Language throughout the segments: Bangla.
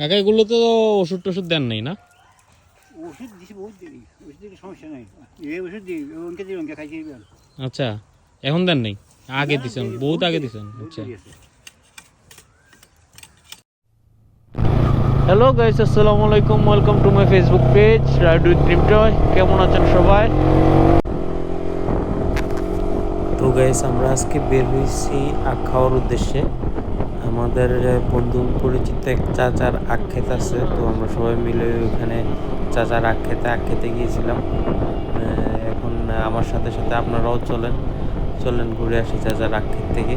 কাকা এগুলো তো ওষুধ টষুধ দেন নাই না? ওষুধ দিছি বহুত দেরি। ওষুধ সমস্যা নাই। এই ওষুধ দিই অঙ্কে দিই অঙ্কে খাইছি আচ্ছা এখন দেন নাই? আগে দিছেন বহুত আগে দিছেন আচ্ছা। হ্যালো গাইস আসসালামু আলাইকুম welcome to my Facebook page ride with dream toy কেমন আছেন সবাই? তো গাইস আমরা আজকে বের হয়েছি আখ খাওয়ার উদ্দেশ্যে। আমাদের বন্ধু পরিচিত এক চাচার আক্ষেত আছে, তো আমরা সবাই মিলে ওখানে চাচার আক্ষেতে আক্ষেতে গিয়েছিলাম। এখন আমার সাথে সাথে আপনারাও চলেন চলেন ঘুরে আসি চাচার আক্ষেত থেকে।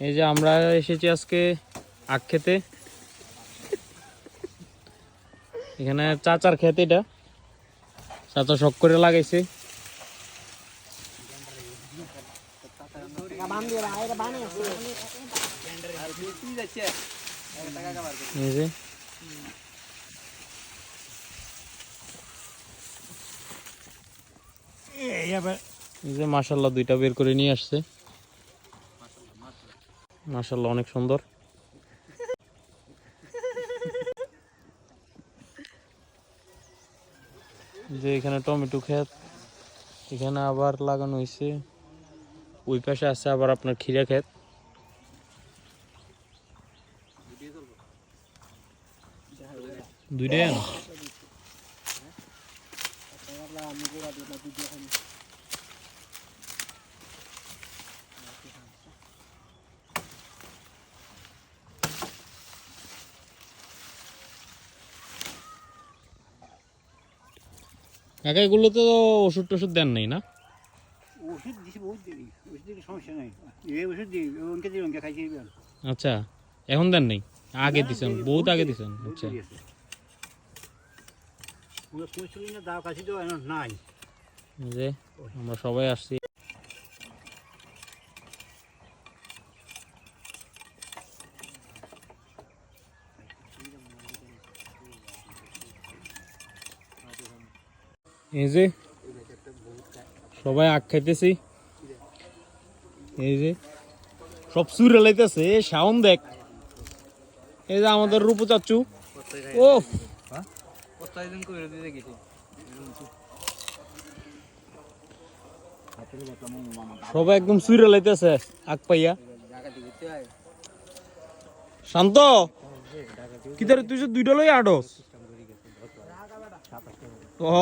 এই যে আমরা এসেছি আজকে আখ খেতে। এখানে চাচার ক্ষেত এটা। চাচা শখ করে লাগাইছে। এই যে। এই মাসাল্লাহ দুইটা বের করে নিয়ে আসছে। মাসাল্লাহ অনেক সুন্দর। যে এখানে টমেটো ক্ষেত, এখানে আবার লাগানো হয়েছে ওই পাশে আছে আবার আপনার খিরা ক্ষেত। দুইটাই কাকা এগুলো তো ওষুধ টষুধ দেন নাই না? ওষুধ দিছি বহুত দেরি ওষুধ দিলে সমস্যা নাই। এই ওষুধ দিই দিই খাইছি আচ্ছা এখন দেন নাই? আগে দিছেন বহুত আগে দিছেন আচ্ছা। আমরা সবাই আসছি। এই যে, সবাই আখ খাইতেছি। এই যে, সব সুরে লাইতেছে সাউন্ড দেখ। এই যে আমাদের রূপু চাচ্চু। ওফ। সবাই একদম সুইরে লাইতেছে আগ পাইয়া। শান্ত। কিতারে তুই দুইটা লই আডস? ও